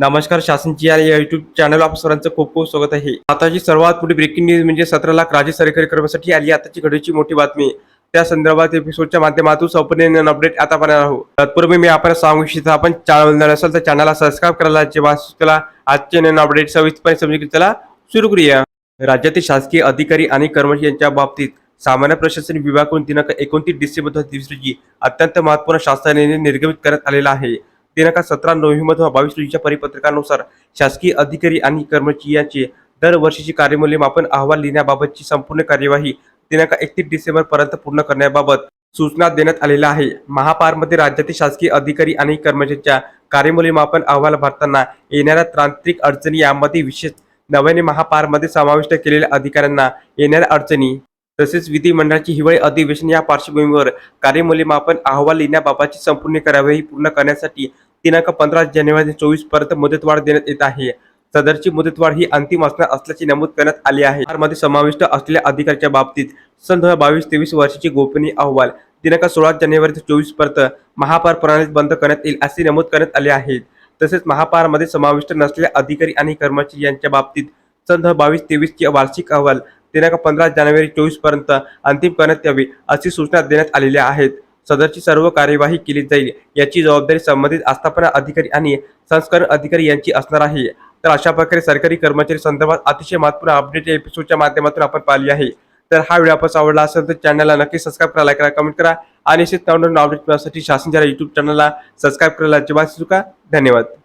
नमस्कार शासनची या YouTube channel आप सरांचं खूप खूप स्वागत आहे. आताची सर्वात मोठी ब्रेकिंग न्यूज म्हणजे सतरा लाख राज्य सरकारी कर्मासाठी आली. आताची घडीची मोठी बातमी. त्या संदर्भात एपिसोडच्या माध्यमातून संपूर्ण अपडेट आता पाहणार आहोत. तत्पूर्वी मी आपण सांगू इच्छितो आपण चॅनल असेल तर चॅनलला सबस्क्राईब करायला जेव्हा त्याला आजचे नवीन अपडेट सविस्तरपणे समजून त्याला चला सुरू करूया. राज्यातील शासकीय अधिकारी आणि कर्मचारी यांच्या बाबतीत सामान्य प्रशासन विभागाकडून दिनांक एकोणतीस डिसेंबर दोन हजार रोजी अत्यंत महत्त्वपूर्ण शासनाने निर्गमित करण्यात आलेला आहे. दिनांक सतरा नोव्हेंबर व बावीस रोजीच्या परिपत्रकानुसार शासकीय अधिकारी आणि कर्मचारी यांचे दरवर्षीची कार्यमूल्यमापन अहवाल लिहिण्याबाबतची संपूर्ण कार्यवाही दिनांक एकतीस डिसेंबर पर्यंत पूर्ण करण्याबाबत सूचना देण्यात आलेल्या आहे. महापारमध्ये राज्यातील शासकीय अधिकारी आणि कर्मचाऱ्यांच्या कार्यमूल्यमापन अहवाल भरताना येणाऱ्या तांत्रिक अडचणी यामध्ये विशेष नव्याने महापारमध्ये समाविष्ट केलेल्या अधिकाऱ्यांना येणाऱ्या अडचणी तसेच विधिमंडळाची हिवाळी अधिवेशन या पार्श्वभूमीवर कार्यमूल्यमापन अहवाल लिहिण्याबाबतची संपूर्ण कार्यवाही पूर्ण करण्यासाठी दिनांक पंधरा जानेवारी चोवीसपर्यंत मुदतवाढ देण्यात येत आहे. सदरची मुदतवाढ ही अंतिम असणार असल्याचे नमूद करण्यात आले आहे. मध्ये समाविष्ट असलेल्या अधिकाऱ्याच्या बाबतीत सन दोन हजार बावीस तेवीस वर्षाची गोपनीय अहवाल दिनांक सोळा जानेवारी ते चोवीसपर्यंत महापार प्रणालीत बंद करण्यात येईल असे नमूद करण्यात आले आहे. तसेच महापारमध्ये समाविष्ट नसलेल्या अधिकारी आणि कर्मचारी यांच्या बाबतीत सन दोन हजार बावीस तेवीसचे वार्षिक अहवाल दिनांक पंधरा जानेवारी चोवीसपर्यंत अंतिम करण्यात यावे अशी सूचना देण्यात आलेल्या आहेत. सदरची सर्व कार्यवाही केली जाईल याची जबाबदारी संबंधित आस्थापना अधिकारी आणि संस्करण अधिकारी यांची असणार आहे. तर अशा प्रकारे सरकारी कर्मचारी संदर्भात अतिशय महत्त्वपूर्ण अपडेट एपिसोडच्या माध्यमातून आपण पाहिली आहे. तर हा व्हिडिओ आपण आवडला असेल तर चॅनलला नक्की सबस्क्राईब करा लाईक करा कमेंट करा. आणि असेच नवनवीन अपडेट मिळण्यासाठी शासनच्या युट्यूब चॅनलला सबस्क्राईब करायला अजिबात चुका धन्यवाद.